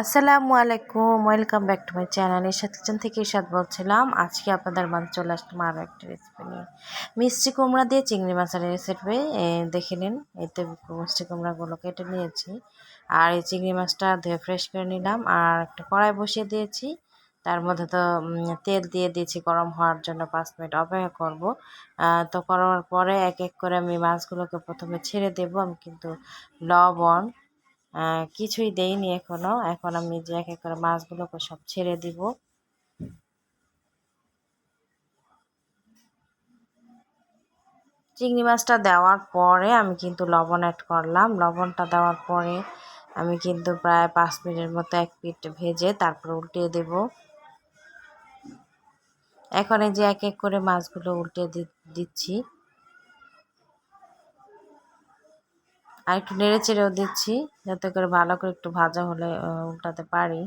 আসসালামু আলাইকুম, welcome back to my channel. Ershad kitchen থেকে এরশাদ বলছিলাম, আজকে আপনাদের মাঝে চলে আসলাম আরও একটা রেসিপি নিয়ে। মিষ্টি কুমড়া দিয়ে চিংড়ি মাছের রেসিপি দেখে নিন। এতে মিষ্টি কুমড়াগুলো কেটে নিয়েছি। আর এই চিংড়ি মাছটা ধুয়ে ফ্রেশ করে নিলাম। আর একটা কড়াই বসিয়ে দিয়েছি। তার মধ্যে তো তেল দিয়ে দিয়েছি গরম হওয়ার জন্য পাঁচ মিনিট অপেক্ষা করব। তো করার পরে এক এক করে আমি মাছগুলোকে প্রথমে ছেড়ে দেব। আমি কিন্তু লবণ কিছুই দেইনি এখনও। এখন আমি যে এক এক করে মাছগুলোকে সব ছেড়ে দিব। চিংড়ি মাছটা দেওয়ার পরে আমি কিন্তু লবণ অ্যাড করলাম। লবণটা দেওয়ার পরে আমি কিন্তু প্রায় পাঁচ মিনিটের মতো এক পিঠ ভেজে তারপর উল্টিয়ে দেব। এখন এই যে এক এক করে মাছগুলো উল্টে দিচ্ছি। আর একটু নেড়ে চেড়েও দিচ্ছি, যাতে করে ভালো করে একটু ভাজা হলে উল্টাতে পারি।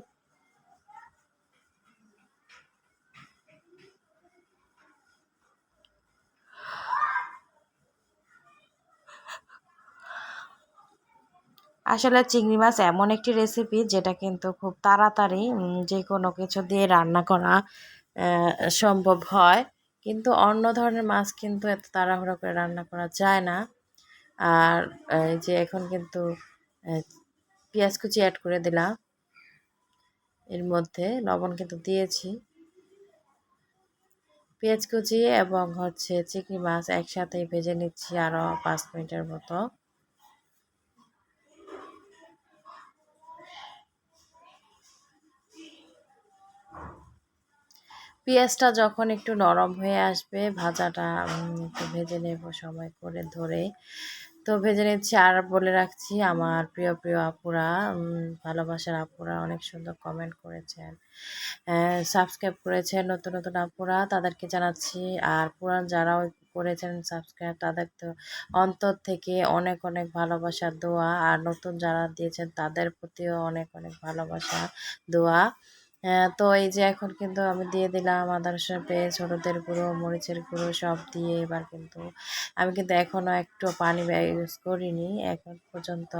আসলে চিংড়ি মাছ এমন একটি রেসিপি যেটা কিন্তু খুব তাড়াতাড়ি যে কোনো কিছু দিয়ে রান্না করা সম্ভব হয়। কিন্তু অন্য ধরনের মাছ কিন্তু এত তাড়াহুড়ো করে রান্না করা যায় না। আর এই যে এখন কিন্তু পেঁয়াজ কুচি অ্যাড করে দিলাম। এর মধ্যে লবণ কিন্তু দিয়েছি। পেঁয়াজ কুচি এবং হচ্ছে চিংড়ি মাছ একসাথে ভেজে নিচ্ছি আরও পাঁচ মিনিটের মতো। পেঁয়াজটা যখন একটু নরম হয়ে আসবে, ভাজাটা একটু ভেজে নেব সময় করে ধরে। তো ভেজে নিচ্ছি আর বলে রাখছি, আমার প্রিয় প্রিয় আপুরা ভালোবাসার আপুরা অনেক সুন্দর কমেন্ট করেছেন সাবস্ক্রাইব করেছেন নতুন নতুন আপুরা, তাদেরকে জানাচ্ছি। আর পুরান যারাও করেছেন সাবস্ক্রাইব তাদের তো অন্তর থেকে অনেক অনেক ভালোবাসার দোয়া। আর নতুন যারা দিয়েছেন, তাদের প্রতিও অনেক অনেক ভালোবাসা, দোয়া। তো এই যে এখন কিন্তু আমি দিয়ে দিলাম আদা রসুন পেঁয়াজ, হলুদের গুঁড়ো, মরিচের গুঁড়ো সব দিয়ে এবার কিন্তু আমি কিন্তু এখনও একটু পানি ইউজ করিনি। এখন পর্যন্ত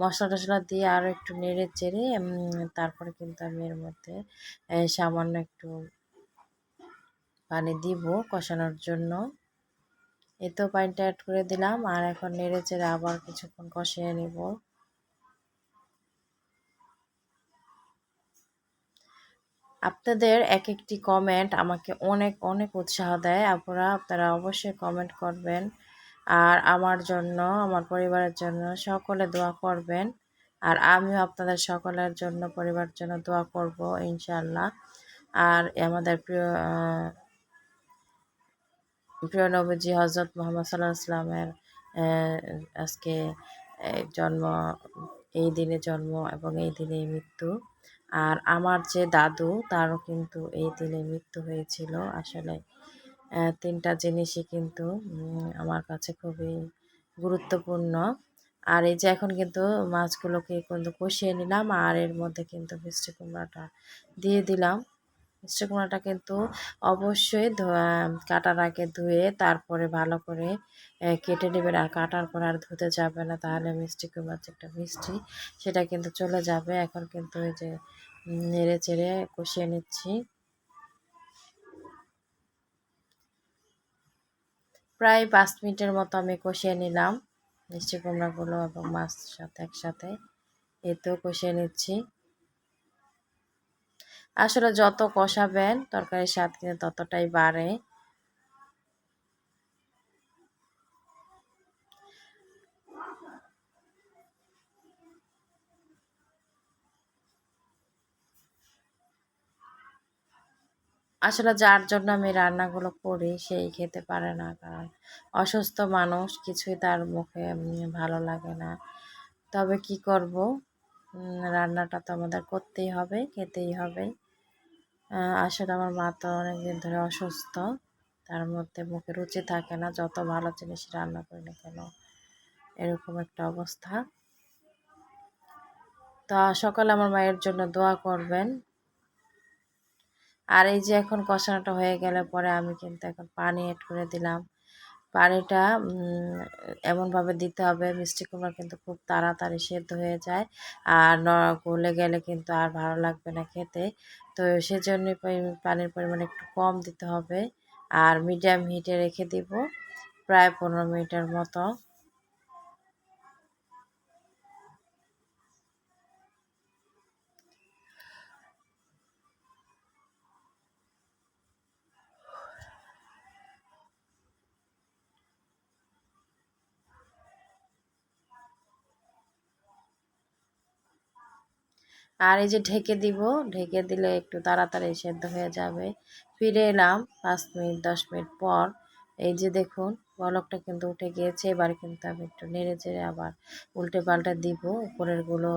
মশলা টশলা দিয়ে আরও একটু নেড়ে চেড়ে তারপরে কিন্তু আমি এর মধ্যে সামান্য একটু পানি দিব কষানোর জন্য। এতেও পানিটা অ্যাড করে দিলাম আর এখন নেড়ে চেড়ে আবার কিছুক্ষণ কষিয়ে নেব। আপনাদের এক একটি কমেন্ট আমাকে অনেক অনেক উৎসাহ দেয়। আপনারা আপনারা অবশ্যই কমেন্ট করবেন। আর আমার জন্য, আমার পরিবারের জন্য সকলে দোয়া করবেন। আর আমিও আপনাদের সকলের জন্য, পরিবারের জন্য দোয়া করব ইনশাল্লাহ আর আমাদের প্রিয় প্রিয় নবীজি হজরত মোহাম্মদ সাল্লাহ ইসলামের আজকে জন্ম এই দিনে জন্ম এবং এই দিনে মৃত্যু। আর আমার যে দাদু, তারও কিন্তু এই দিনে মৃত্যু হয়েছিল। আসলে তিনটা জিনিসই কিন্তু আমার কাছে খুবই গুরুত্বপূর্ণ। আর এই যে এখন কিন্তু মাছগুলোকে কিন্তু কষিয়ে নিলাম, আর এর মধ্যে কিন্তু মিষ্টি কুমড়াটা দিয়ে দিলাম। মিষ্টি কুমড়াটা কিন্তু অবশ্যই কাটার আগে ধুয়ে তারপরে ভালো করে কেটে নেবেন আর কাটার পর আর ধুতে যাবে না। তাহলে মিষ্টি কুমড়ার একটা মিষ্টি, সেটা কিন্তু চলে যাবে। এখন কিন্তু ওই যে নেড়ে চেড়ে কষিয়ে নিচ্ছি। প্রায় পাঁচ মিনিটের মতো আমি কষিয়ে নিলাম মিষ্টি কুমড়াগুলো এবং মাছ সাথে, একসাথে। এতেও কষিয়ে নিচ্ছি। আসলে যত কষাবেন, তরকারির স্বাদ কিন্তু ততটাই বাড়ে। আসলে যার জন্য আমি রান্নাগুলো করি, সেই খেতে পারে না। কারণ অসুস্থ মানুষ, কিছুই তার মুখে ভালো লাগে না। তবে কি করব? রান্নাটা তো আমাদের করতেই হবে, খেতেই হবে। আসলে আমার মা তো অনেকদিন ধরে অসুস্থ। তার মধ্যে মুখে রুচি থাকে না, যত ভালো জিনিস রান্না করি না কেন, এরকম একটা অবস্থা। তা সকালে আমার মায়ের জন্য দোয়া করবেন। আর এই যে এখন কষানোটা হয়ে গেলে পরে আমি কিন্তু এখন পানি অ্যাড করে দিলাম। পানিটা এমনভাবে দিতে হবে, মিষ্টি কুমড়া কিন্তু খুব তাড়াতাড়ি সেদ্ধ হয়ে যায়। আর গলে গেলে কিন্তু আর ভালো লাগবে না খেতে। তো সেজন্য পানির পরিমাণ একটু কম দিতে হবে। আর মিডিয়াম হিটে রেখে দিব, প্রায় পনেরো মিনিটের মতো। আর এই যে ঢেকে দিব, ঢেকে দিলে একটু তাড়াতাড়ি সেদ্ধ হয়ে যাবে। ফিরে এলাম পাঁচ মিনিট, দশ মিনিট পর। এই যে দেখুন, বলকটা কিন্তু উঠে গিয়েছে। এবার কিন্তু আমি একটু নেড়ে চেড়ে আবার উল্টে পাল্টা দিব উপরেরগুলো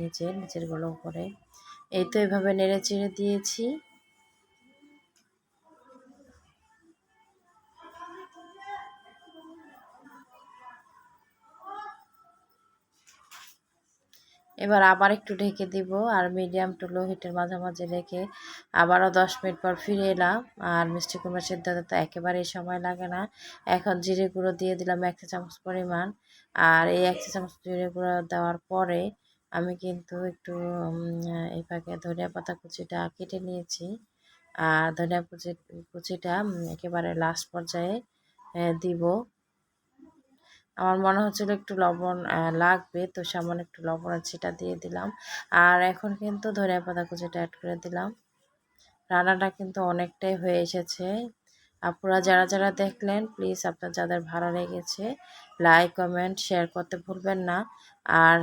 নিচে, নিচেরগুলো উপরে। এই তো এভাবে নেড়ে চেড়ে দিয়েছি। এবার আবার একটু ঢেকে দিব আর মিডিয়াম টু লো হিটের মাঝামাঝি রেখে আবারও দশ মিনিট পর ফিরে এলাম। আর মিষ্টি কুমড়া সেদ্ধ হতে তো একেবারেই সময় লাগে না। এখন জিরে গুঁড়ো দিয়ে দিলাম এক চামচ পরিমাণ। আর এই এক চামচ জিরে গুঁড়ো দেওয়ার পরে আমি কিন্তু একটু এই ফাঁকে ধনিয়া পাতা কুচিটা কেটে নিয়েছি। আর ধনিয়া কুচি, কুচিটা একেবারে লাস্ট পর্যায়ে দিব। আমার মনে হচ্ছিল একটু লবণ লাগবে। তো সামান্য একটু লবণের ছিটা দিয়ে দিলাম। আর এখন কিন্তু ধনিয়া পাতা কুচিটা অ্যাড করে দিলাম। রান্নাটা কিন্তু অনেকটাই হয়ে এসেছে। আপনারা যারা যারা দেখলেন প্লিজ আপনার যাদের ভালো লেগেছে লাইক কমেন্ট শেয়ার করতে ভুলবেন না। আর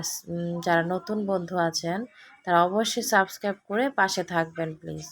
যারা নতুন বন্ধু আছেন, তারা অবশ্যই সাবস্ক্রাইব করে পাশে থাকবেন প্লিজ